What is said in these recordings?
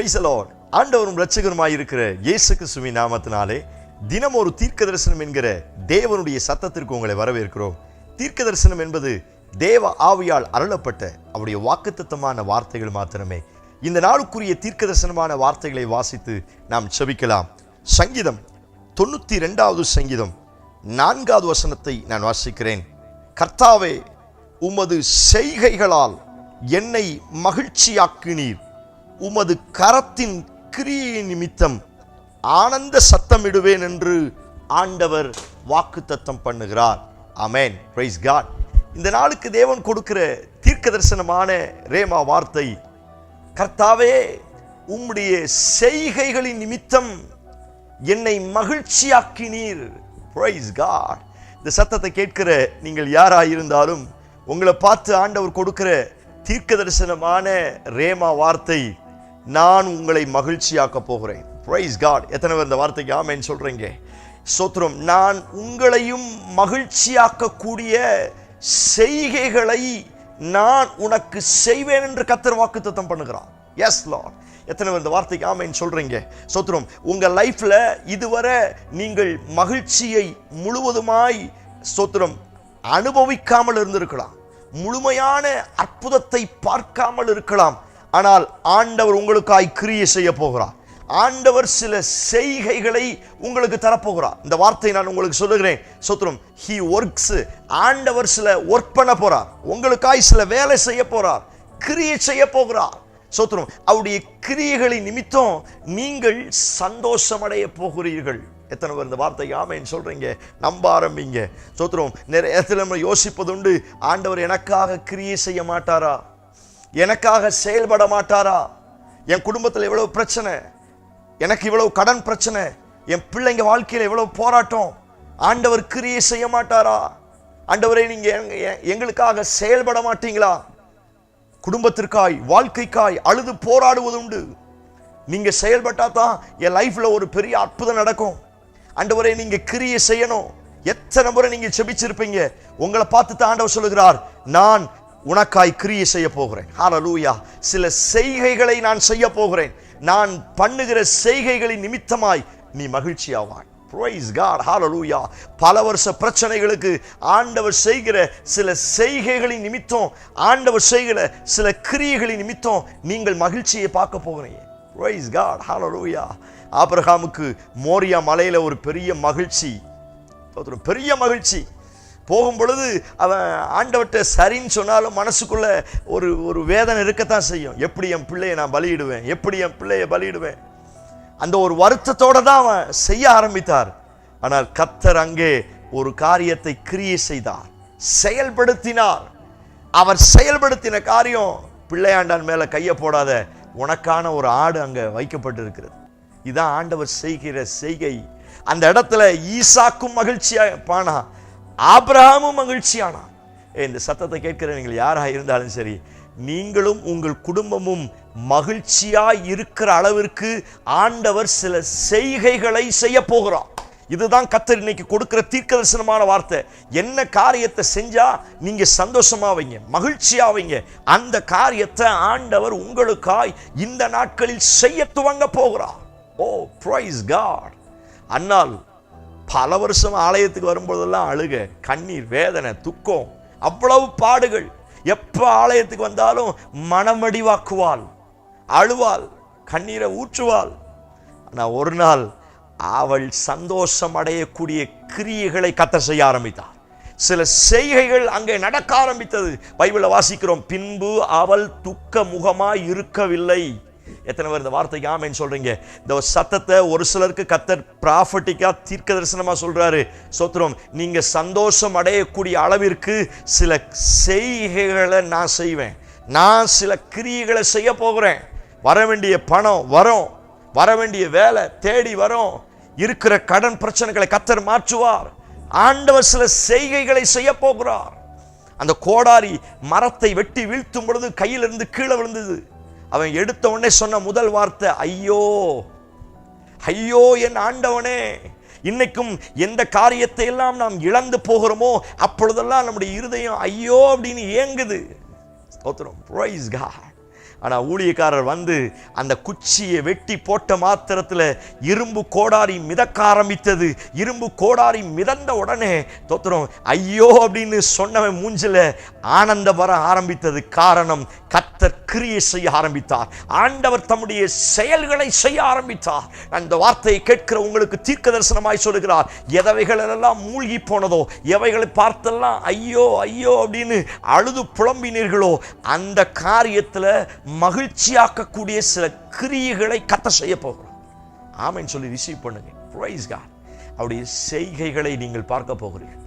Price Lord ஆண்டவரும் இரட்சகருமாய் இருக்கிற இயேசு கிறிஸ்துவின் நாமத்தினாலே தினம் ஒரு தீர்க்க தரிசனம் என்கிற தேவனுடைய சத்தத்திற்கு உங்களை வரவேற்கிறோம். தீர்க்க தரிசனம் என்பது தேவ ஆவியால் அருளப்பட்ட அவருடைய வாக்குத்தத்தமான வார்த்தைகள் மாத்திரமே. இந்த நாளுக்குரிய தீர்க்க தரிசனமான வார்த்தைகளை வாசித்து நாம் செபிக்கலாம். சங்கீதம் தொண்ணூத்தி ரெண்டாவது சங்கீதம் நான்காவது வசனத்தை நான் வாசிக்கிறேன். கர்த்தாவே உமது செய்கைகளால் என்னை மகிழ்ச்சியாக்கினீர். உமது கரத்தின் கிரியை நிமித்தம் ஆனந்த சத்தமிடுவேன் என்று ஆண்டவர் வாக்குத்தத்தம் பண்ணுகிறார். அமேன் பிரைஸ் காட் இந்த நாளுக்கு தேவன் கொடுக்கிற தீர்க்க தரிசனமான ரேமா வார்த்தை கர்த்தாவே உம்முடைய செய்கைகளின் நிமித்தம் என்னை மகிழ்ச்சியாக்கினீர். பிரைஸ் காட் இந்த சத்தத்தை கேட்கிற நீங்கள் யாராயிருந்தாலும் உங்களை பார்த்து ஆண்டவர் கொடுக்கிற தீர்க்க தரிசனமான ரேமா வார்த்தை நான் உங்களை மகிழ்ச்சியாக்க போகிறேன். பிரைஸ் காட் எத்தனை பேர் இந்த வார்த்தைக்கு ஆமேன்னு சொல்றீங்க? சோத்திரம் நான் உங்களையும் மகிழ்ச்சியாக்கக்கூடிய செய்கைகளை நான் உனக்கு செய்வேன் என்று கத்தர் வாக்குத்தத்தம் பண்ணுகிறான் எஸ் லார்ட் எத்தனை பேர் இந்த வார்த்தைக்கு ஆமைன்னு சொல்றீங்க? சோத்திரம் உங்கள் லைஃப்ல இதுவரை நீங்கள் மகிழ்ச்சியை முழுவதுமாய் சோத்திரம் அனுபவிக்காமல் இருந்திருக்கலாம். முழுமையான அற்புதத்தை பார்க்காமல் இருக்கலாம். ஆனால் ஆண்டவர் உங்களுக்காய் கிரியை செய்ய போகிறார். ஆண்டவர் சில செய்கைகளை உங்களுக்கு தரப்போகிறார். இந்த வார்த்தை நான் உங்களுக்கு சொல்லுகிறேன். சொத்துரும் ஹி ஒர்க்ஸ் ஆண்டவர் சில ஒர்க் பண்ண போறார். உங்களுக்காய் சில வேலை செய்ய போறார். கிரியை செய்ய போகிறார். சொத்துரும் அவருடைய கிரியைகளின் நிமித்தம் நீங்கள் சந்தோஷமடைய போகிறீர்கள். எத்தனை பேர் இந்த வார்த்தை ஆமைன்னு சொல்றீங்க? நம்ப ஆரம்பிங்க. சோத்திரம் நிறைய இடத்துல நம்ம யோசிப்பதுண்டு ஆண்டவர் எனக்காக கிரியை செய்ய மாட்டாரா? எனக்காக செயல்பட மாட்டாரா? என் குடும்பத்தில் எவ்வளவு பிரச்சனை. எனக்கு இவ்வளவு கடன் பிரச்சனை. என் பிள்ளைங்க வாழ்க்கையில் எவ்வளவு போராட்டம். ஆண்டவர் கிரியை செய்ய மாட்டாரா? ஆண்டவரை நீங்கள் எங்களுக்காக செயல்பட மாட்டீங்களா? குடும்பத்திற்காய் வாழ்க்கைக்காய் அழுது போராடுவது உண்டு. நீங்கள் செயல்பட்டால் தான் என் லைஃப்பில் ஒரு பெரிய அற்புதம் நடக்கும். ஆண்டவரை நீங்கள் கிரியை செய்யணும். எத்தனை முறை நீங்கள் செபிச்சிருப்பீங்க? உங்களை பார்த்து தான் ஆண்டவர் சொல்லுகிறார். நான் உனக்காய் கிரியை செய்ய போகிறேன். ஹாலலூயா சில செய்கைகளை நான் செய்ய போகிறேன். நான் பண்ணுகிற செய்கைகளின் நிமித்தமாய் நீ மகிழ்ச்சியாவாய் Praise காட் ஹாலலூயா பல வருஷ பிரச்சனைகளுக்கு ஆண்டவர் செய்கிற சில செய்கைகளின் நிமித்தம் ஆண்டவர் செய்கிற சில கிரியைகளின் நிமித்தம் நீங்கள் மகிழ்ச்சியை பார்க்க போகிறீங்க Praise காட் ஹாலலூயா ஆபிரகாமுக்கு மோரியா மலையில ஒரு பெரிய மகிழ்ச்சி. பெரிய மகிழ்ச்சி. போகும் பொழுது அவன் ஆண்டவர்கிட்ட சரின்னு சொன்னாலும் மனசுக்குள்ள ஒரு ஒரு வேதனை இருக்கத்தான் செய்யும். எப்படி என் பிள்ளையை நான் பலியிடுவேன்? எப்படி என் பிள்ளையை பலியிடுவேன்? அந்த ஒரு வருத்தத்தோட தான் அவன் செய்ய ஆரம்பித்தார். ஆனால் கத்தர் அங்கே ஒரு காரியத்தை கிரியை செய்தார். செயல்படுத்தினார். அவர் செயல்படுத்தின காரியம் பிள்ளையாண்டான் மேல கையை போடாத உனக்கான ஒரு ஆடு அங்க வைக்கப்பட்டிருக்கிறது. இதான் ஆண்டவர் செய்கிற செய்கை. அந்த இடத்துல ஈசாக்கும் மகிழ்ச்சியா பானா ஆபிரகாமும் மகிழ்ச்சியானா இந்த சத்தத்தை கேட்கிற நீங்கள் யாரா இருந்தாலும் சரி நீங்களும் உங்கள் குடும்பமும் மகிழ்ச்சியா இருக்கிற அளவிற்கு ஆண்டவர் சில செய்கைகளை செய்ய போகிறார். இதுதான் கத்தர் இன்னைக்கு கொடுக்கிற தீர்க்க தரிசனமான வார்த்தை. என்ன காரியத்தை செஞ்சா நீங்க சந்தோஷமாவீங்க மகிழ்ச்சியாவீங்க அந்த காரியத்தை ஆண்டவர் உங்களுக்காய் இந்த நாட்களில் செய்ய துவங்க போகிறார். ஓ பிரைஸ் காட் அன்னால் பல வருஷம் ஆலயத்துக்கு வரும்போதெல்லாம் அழுக கண்ணீர் வேதனை துக்கம் அவ்வளவு பாடுகள். எப்போ ஆலயத்துக்கு வந்தாலும் மனமடிவாக்குவாள் அழுவாள் கண்ணீரை ஊற்றுவாள். ஆனால் ஒரு நாள் அவள் சந்தோஷம் அடையக்கூடிய கிரியைகளை கத்த செய்ய ஆரம்பித்தார். சில செய்கைகள் அங்கே நடக்க ஆரம்பித்தது. பைபிளை வாசிக்கிறோம். பின்பு அவள் துக்க முகமாய் இருக்கவில்லை. எத்தனை பேர் இந்த வார்த்தைக்கு ஆமைன்னு சொல்கிறீங்க இந்த சத்தத்தை ஒரு சிலருக்கு கத்தர் ப்ராஃபட்டிக்கா தீர்க்க தரிசனமாக சொல்கிறாரு சோத்திரம் நீங்கள் சந்தோஷம் அடையக்கூடிய அளவிற்கு சில செய்கைகளை நான் செய்வேன். நான் சில கிரியைகளை செய்ய போகிறேன். வர வேண்டிய பணம் வரும். வர வேண்டிய வேலை தேடி வரும். இருக்கிற கடன் பிரச்சனைகளை கத்தர் மாற்றுவார். ஆண்டவர் சில செய்கைகளை செய்ய போகிறார். அந்த கோடாரி மரத்தை வெட்டி வீழ்த்தும் பொழுது கையிலிருந்து கீழே விழுந்தது. அவன் எடுத்த உடனே சொன்ன முதல் வார்த்தை ஐயோ ஐயோ என் ஆண்டவனே இன்னைக்கும் எந்த காரியத்தை எல்லாம் நாம் இழந்து போகிறோமோ அப்பொழுதெல்லாம் நம்முடைய இருதயம் ஐயோ அப்படின்னு ஏங்குது. ஸ்தோத்திரம். Praise God. ஆனால் ஊழியக்காரர் வந்து அந்த குச்சியை வெட்டி போட்ட மாத்திரத்துல இரும்பு கோடாரி மிதக்க ஆரம்பித்தது. இரும்பு கோடாரி மிதந்த உடனே தோத்திரம் ஐயோ அப்படின்னு சொன்னவன் மூஞ்சில ஆனந்த வர ஆரம்பித்தது. காரணம் கத்தர் கிரியை செய்ய ஆரம்பித்தார். ஆண்டவர் தம்முடைய செயல்களை செய்ய ஆரம்பித்தார். அந்த வார்த்தையை கேட்கிற உங்களுக்கு தீர்க்க தரிசனமாய் சொல்லுகிறார். எதவைகளெல்லாம் மூழ்கி போனதோ எவைகளை பார்த்தெல்லாம் ஐயோ ஐயோ அப்படின்னு அழுது புலம்பினீர்களோ அந்த காரியத்துல மகிழ்ச்சியாக்கக்கூடிய சில கிரியைகளை கத்த செய்ய போகிறோம் ஆமைன்னு சொல்லி ரிசீவ் பண்ணுங்க. ப்ரைஸ் காட் அவருடைய செய்கைகளை நீங்கள் பார்க்க போகிறீர்கள்.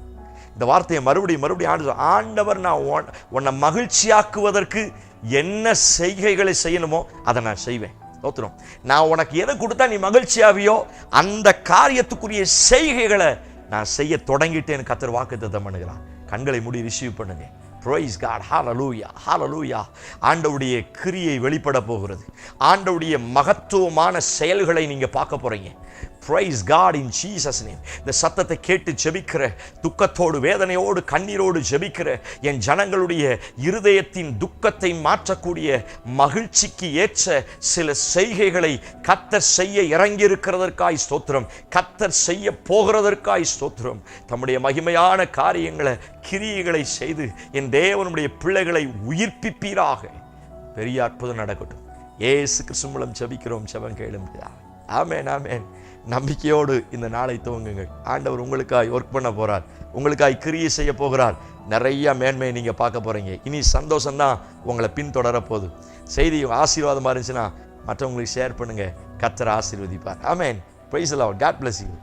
இந்த வார்த்தையை மறுபடியும் மறுபடியும் ஆண்டு ஆண்டவர் நான் உன்- உன்னை மகிழ்ச்சியாக்குவதற்கு என்ன செய்கைகளை செய்யணுமோ அதை நான் செய்வேன். தோத்துறோம் நான் உனக்கு எதை கொடுத்தா நீ மகிழ்ச்சியாவியோ அந்த காரியத்துக்குரிய செய்கைகளை நான் செய்ய தொடங்கிட்டேன்னு கத்தர் வாக்குத்தத்தம் பண்ணுகிறான் கண்களை மூடி ரிசீவ் பண்ணுங்க. ப்ரைஸ் காட் ஹாலலூயா ஹாலலூயா ஆண்டவுடைய கிரியை வெளிப்பட போகிறது. ஆண்டவுடைய மகத்துவமான செயல்களை நீங்கள் பார்க்க போறீங்க. Praise God in Jesus name இந்த சத்தத்தை கேட்டு ஜெபிக்கிற துக்கத்தோடு வேதனையோடு கண்ணீரோடு ஜெபிக்கிற என் ஜனங்களுடைய இருதயத்தின் துக்கத்தை மாற்றக்கூடிய மகிழ்ச்சிக்கு ஏற்ற சில செய்கைகளை கத்தர் செய்ய இறங்கியிருக்கிறதற்காய் ஸ்தோத்திரம். கத்தர் செய்ய போகிறதற்காய் ஸ்தோத்திரம். தம்முடைய மகிமையான காரியங்களை கிரியைகளை செய்து என் தேவனுடைய பிள்ளைகளை உயிர்ப்பிப்பீராக. பெரிய அற்புதம் நடக்கட்டும். ஏசு கிறிஸ்து மூலம் ஜெபிக்கிறோம் ஜெபம் கேளும் ஆமேன் ஆமேன். நம்பிக்கையோடு இந்த நாளை துவங்குங்கள். ஆண்டவர் உங்களுக்காய் ஒர்க் பண்ண போகிறார் உங்களுக்காய் கிரியை செய்ய போகிறார். நிறைய மேன்மையை நீங்கள் பார்க்க போறீங்க. இனி சந்தோஷம்தான் உங்களை பின்தொடர போகுது. செய்தி ஆசீர்வாதமாக இருந்துச்சுன்னா மற்றவங்களுக்கு ஷேர் பண்ணுங்க. கத்தரை ஆசீர்வதிப்பார். Amen. Praise Lord God bless you